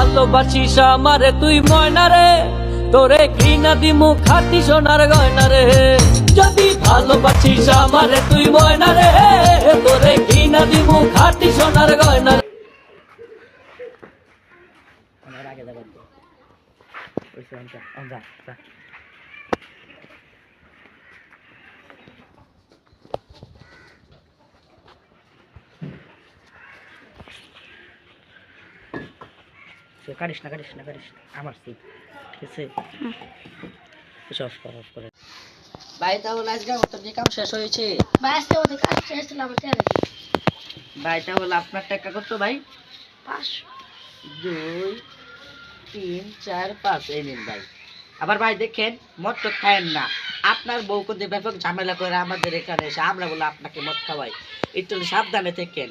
ভালোবাসিস আমারে, তুই ময়না রে। তোরে ঘৃণা দিমু খাটি সোনার গয়না রে। যদি ভালোবাসিস আমারে, তুই ময়না রে। তোরে ঘৃণা দিমু খাটি সোনার গয়না রে। আগে যাবেন ওই যা যা। সে কাটিস না কাটিস না কাটিস আমার সিট ঠিক আছে? সব কর অফ করে। ভাই তাহলে আজকে যে কাম শেষ হয়েছে। বাইশটা ওদের কাজ শেষ ছিল আমার চেয়ারে ভাই তাহলে আপনার টাকা কত ভাই? পাঁচশো। দুই তিন চার পাঁচ। এই নিন ভাই। আবার ভাই দেখেন মদ তো খায়েন না। আপনার বউ কিন্তু ব্যাপক ঝামেলা করে আমাদের এখানে এসে আমরা বলে আপনাকে মদ খাওয়াই একটু সাবধানে থাকেন।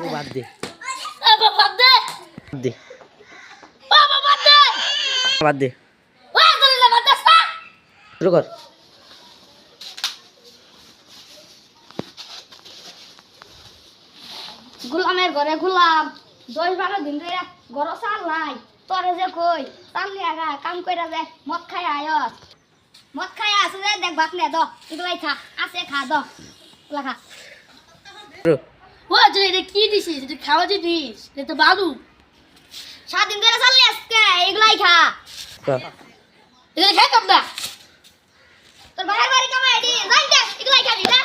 ও বাদ দে। বাদ দে। বাদ দে। শুরু কর। গুলামের ঘরে গুলাম দশ বারো দিন ধরে ঘর চাল নাই। তোরে যে কই চালনি আগা কাম কইরা যে মদ খাই আয়স। মদ খাই আছে যে দেখ বাক নে দ এগুলাই খা আছে খা দ খা। ও যে এটা কি দিছিস? এটা খাওয়া জিনিস? এটা তো বালু। সাত দিন ধরে চালনি আজকে এগুলাই খা। কর এগুলাই খাই কম না তোর বাইরে বাড়ি কামাই দি যাই দে এগুলাই খাবি না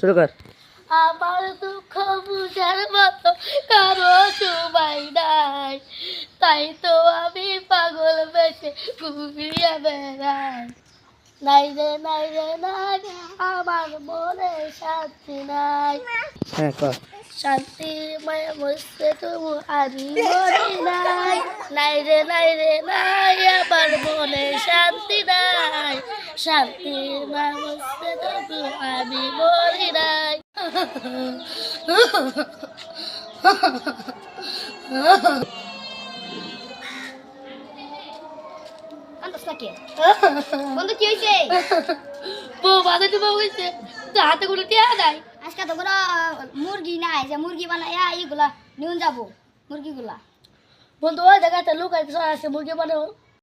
শুরু কর। আমার দুঃখ বুঝার মতো কারও সময় নাই। তাই তো আমি পাগল বেশে ঘুরিয়ে বেড়াই। নাই রে নাই রে নাই। আমার মনে শান্তি নাই। হ্যাঁ শান্তি মায়া বসতে তবু আমি মনে নাই। নাই রে নাই রে নাই আমার মনে শান্তি নাই। শান্তি মায়া বসতে তবু আমি মরি নাই। বন্ধু কি হয়েছে? বউ তো বউ হয়েছে। হাতে গুলো টিয়া নাই আজকে তো কোনো মুরগি নাই যে মুরগি বানায় এইগুলা নিউন যাব মুরগিগুলা। বন্ধু ওই জায়গাতে লোক আছে মুরগি বানাও